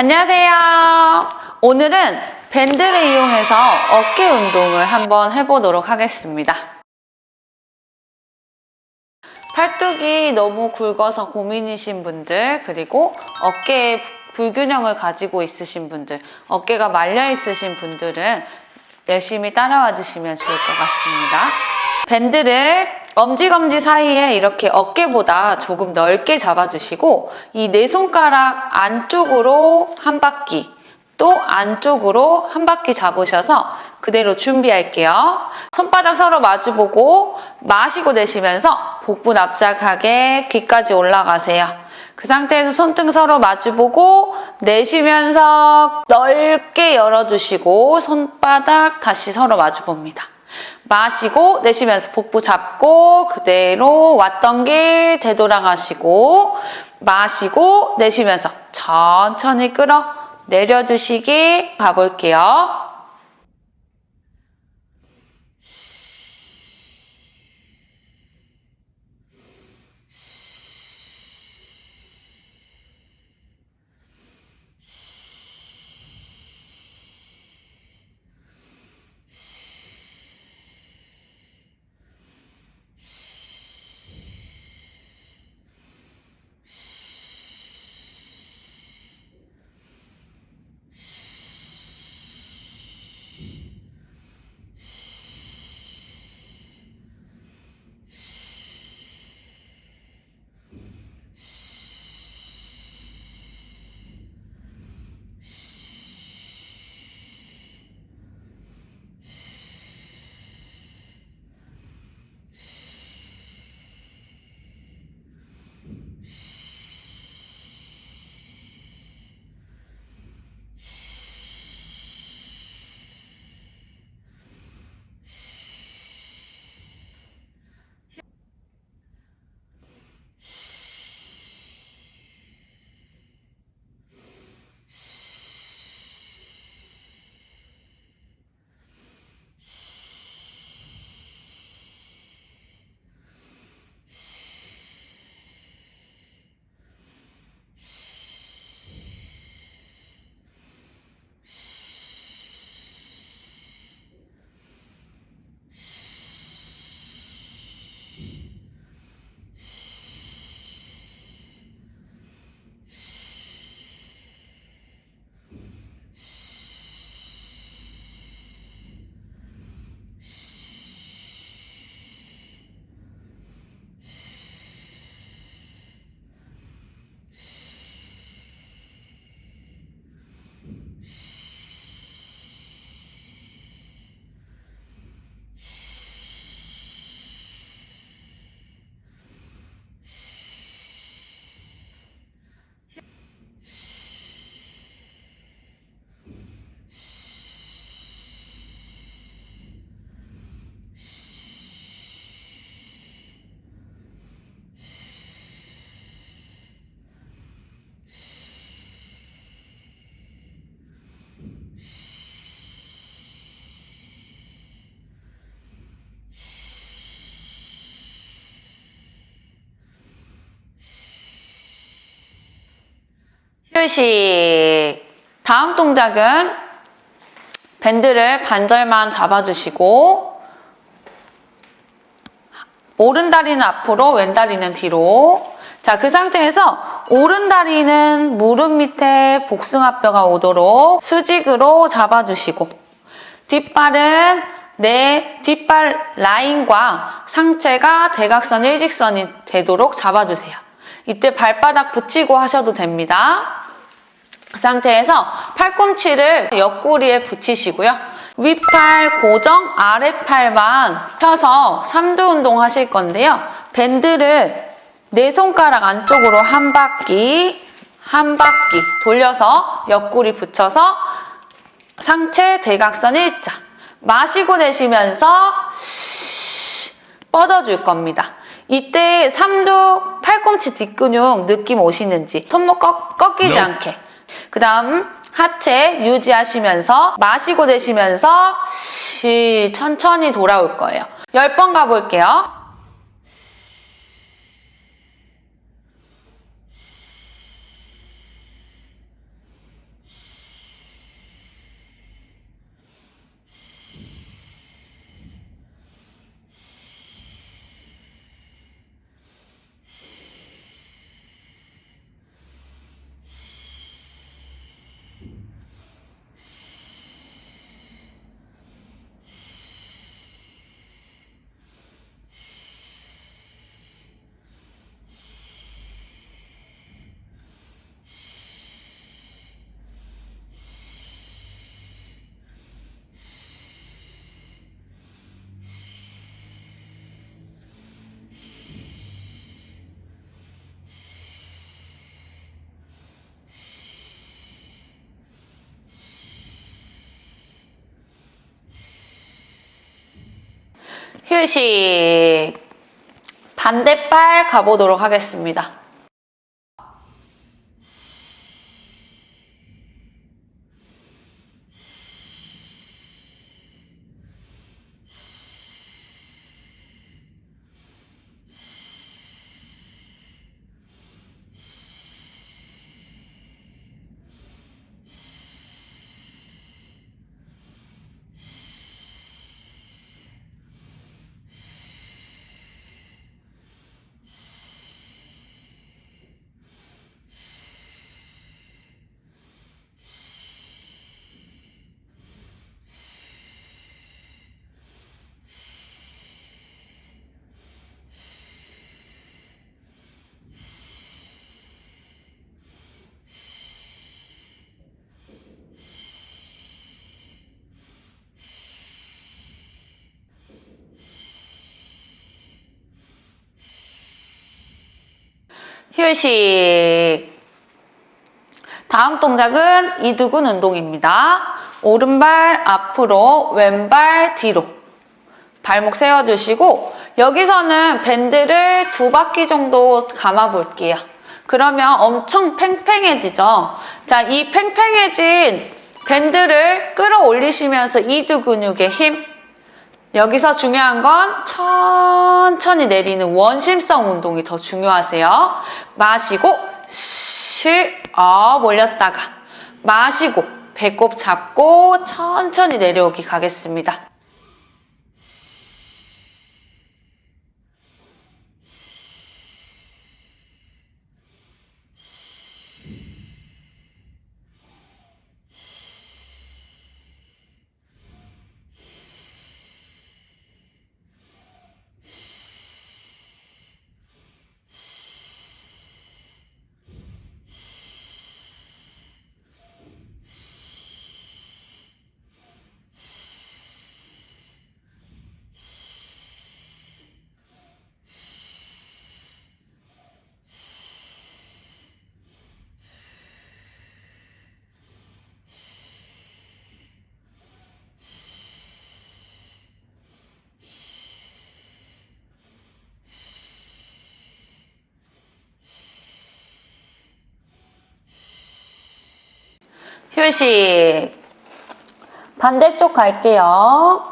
안녕하세요. 오늘은 밴드를 이용해서 어깨 운동을 한번 해보도록 하겠습니다. 팔뚝이 너무 굵어서 고민이신 분들, 그리고 어깨에 불균형을 가지고 있으신 분들, 어깨가 말려 있으신 분들은 열심히 따라와 주시면 좋을 것 같습니다. 밴드를 엄지검지 사이에 이렇게 어깨보다 조금 넓게 잡아주시고 이 네 손가락 안쪽으로 한 바퀴 또 안쪽으로 한 바퀴 잡으셔서 그대로 준비할게요. 손바닥 서로 마주보고 마시고 내쉬면서 복부 납작하게 귀까지 올라가세요. 그 상태에서 손등 서로 마주보고 내쉬면서 넓게 열어주시고 손바닥 다시 서로 마주봅니다. 마시고 내쉬면서 복부 잡고 그대로 왔던 길 되돌아가시고 마시고 내쉬면서 천천히 끌어 내려주시기 가볼게요. 휴식. 다음 동작은 밴드를 반절만 잡아주시고 오른 다리는 앞으로, 왼 다리는 뒤로. 자, 그 상태에서 오른 다리는 무릎 밑에 복숭아뼈가 오도록 수직으로 잡아주시고 뒷발은 내 뒷발 라인과 상체가 대각선 일직선이 되도록 잡아주세요. 이때 발바닥 붙이고 하셔도 됩니다. 그 상태에서 팔꿈치를 옆구리에 붙이시고요. 윗팔 고정, 아랫팔만 펴서 삼두 운동 하실 건데요. 밴드를 네 손가락 안쪽으로 한 바퀴, 한 바퀴 돌려서 옆구리 붙여서 상체 대각선 일자. 마시고 내쉬면서 뻗어줄 겁니다. 이때 삼두 팔꿈치 뒷근육 느낌 오시는지 손목 꺾, No. 않게 그 다음 하체 유지하시면서 마시고 내쉬면서 쉬 천천히 돌아올 거예요. 10번 가볼게요. 휴식. 반대발 가보도록 하겠습니다. 휴식. 다음 동작은 이두근 운동입니다. 오른발 앞으로, 왼발 뒤로. 발목 세워주시고, 여기서는 밴드를 두 바퀴 정도 감아 볼게요. 그러면 엄청 팽팽해지죠? 자, 이 팽팽해진 밴드를 끌어올리시면서 이두 근육의 힘. 여기서 중요한 건 천천히 내리는 원심성 운동이 더 중요하세요. 마시고 실, 업 올렸다가 마시고 배꼽 잡고 천천히 내려오기 가겠습니다. 휴식. 반대쪽 갈게요.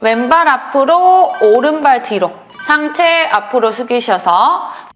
왼발 앞으로, 오른발 뒤로. 상체 앞으로 숙이셔서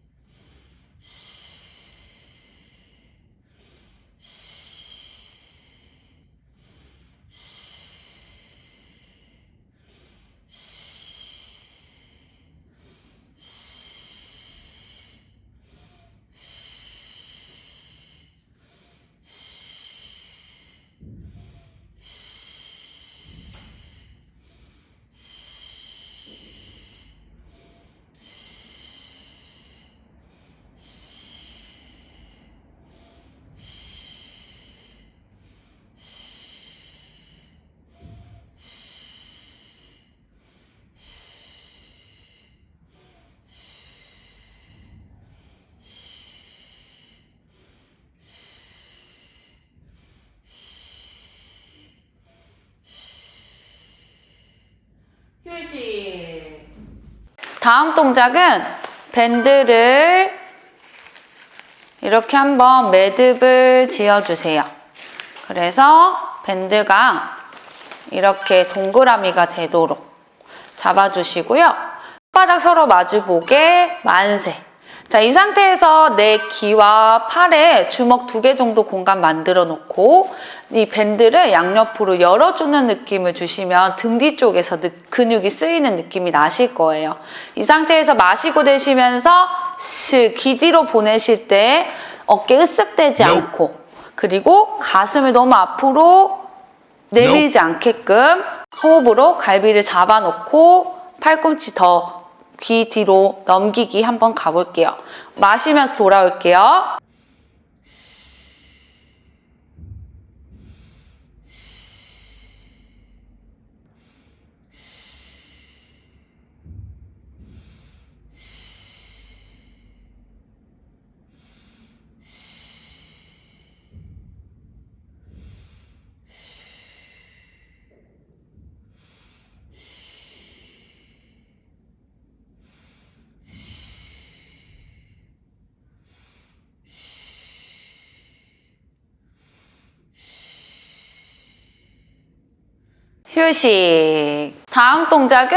휴식. 다음 동작은 밴드를 이렇게 한번 매듭을 지어주세요. 그래서 밴드가 이렇게 동그라미가 되도록 잡아주시고요. 바닥 서로 마주보게 만세. 자, 이 상태에서 내 귀와 팔에 주먹 두 개 정도 공간 만들어 놓고 이 밴드를 양옆으로 열어주는 느낌을 주시면 등 뒤쪽에서 느- 근육이 쓰이는 느낌이 나실 거예요. 이 상태에서 마시고 내쉬면서 시, 귀 뒤로 보내실 때 어깨 으쓱대지. 않고 그리고 가슴을 너무 앞으로 내밀지 않게끔 호흡으로 갈비를 잡아놓고 팔꿈치 더 귀 뒤로 넘기기 한번 가볼게요. 마시면서 돌아올게요. 휴식. 다음 동작은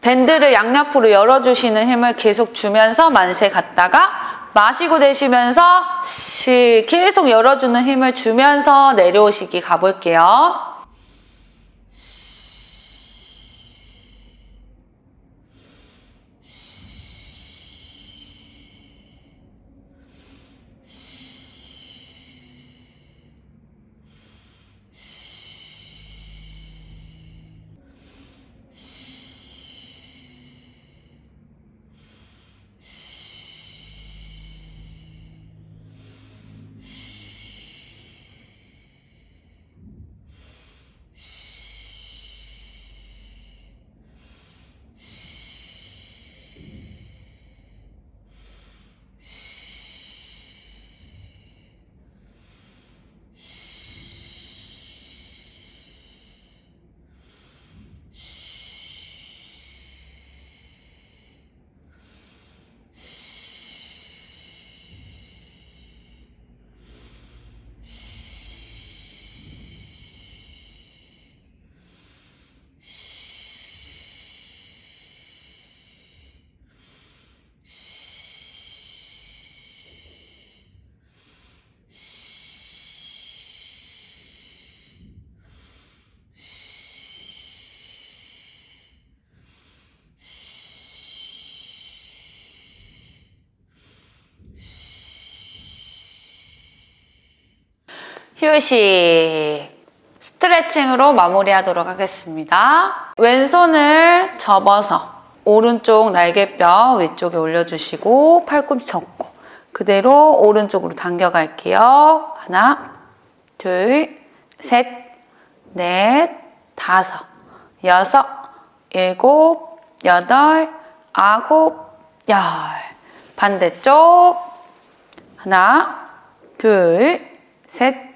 밴드를 양옆으로 열어주시는 힘을 계속 주면서 만세 갔다가 마시고 내쉬면서 시 계속 열어주는 힘을 주면서 내려오시기 가볼게요. 휴식. 스트레칭으로 마무리하도록 하겠습니다. 왼손을 접어서 오른쪽 날개뼈 위쪽에 올려주시고 팔꿈치 접고 그대로 오른쪽으로 당겨갈게요. 하나, 둘, 셋, 넷, 다섯, 여섯, 일곱, 여덟, 아홉, 열. 반대쪽. 하나, 둘, 셋,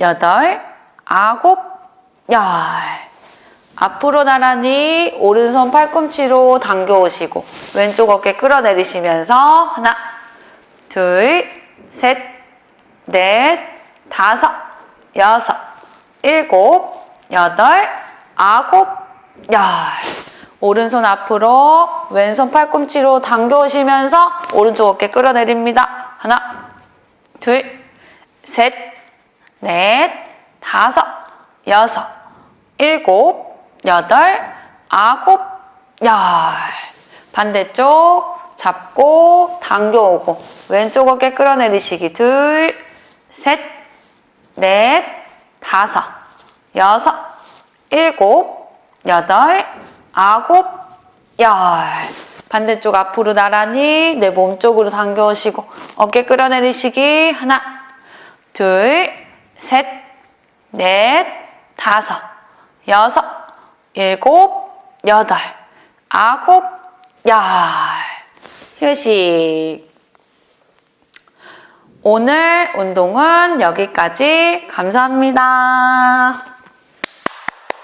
여덟, 아홉, 열. 앞으로 나란히 오른손 팔꿈치로 당겨 오시고 왼쪽 어깨 끌어내리시면서 하나, 둘, 셋, 넷, 다섯, 여섯, 일곱, 여덟, 아홉, 열. 오른손 앞으로 왼손 팔꿈치로 당겨 오시면서 오른쪽 어깨 끌어내립니다. 하나, 둘, 셋, 넷, 다섯, 여섯, 일곱, 여덟, 아홉, 열. 반대쪽 잡고 당겨오고 왼쪽 어깨 끌어내리시기 둘, 셋, 넷, 다섯, 여섯, 일곱, 여덟, 아홉, 열. 반대쪽 앞으로 나란히 내 몸쪽으로 당겨오시고 어깨 끌어내리시기 하나, 둘, 셋, 넷, 다섯, 여섯, 일곱, 여덟, 아홉, 열. 휴식. 오늘 운동은 여기까지. 감사합니다.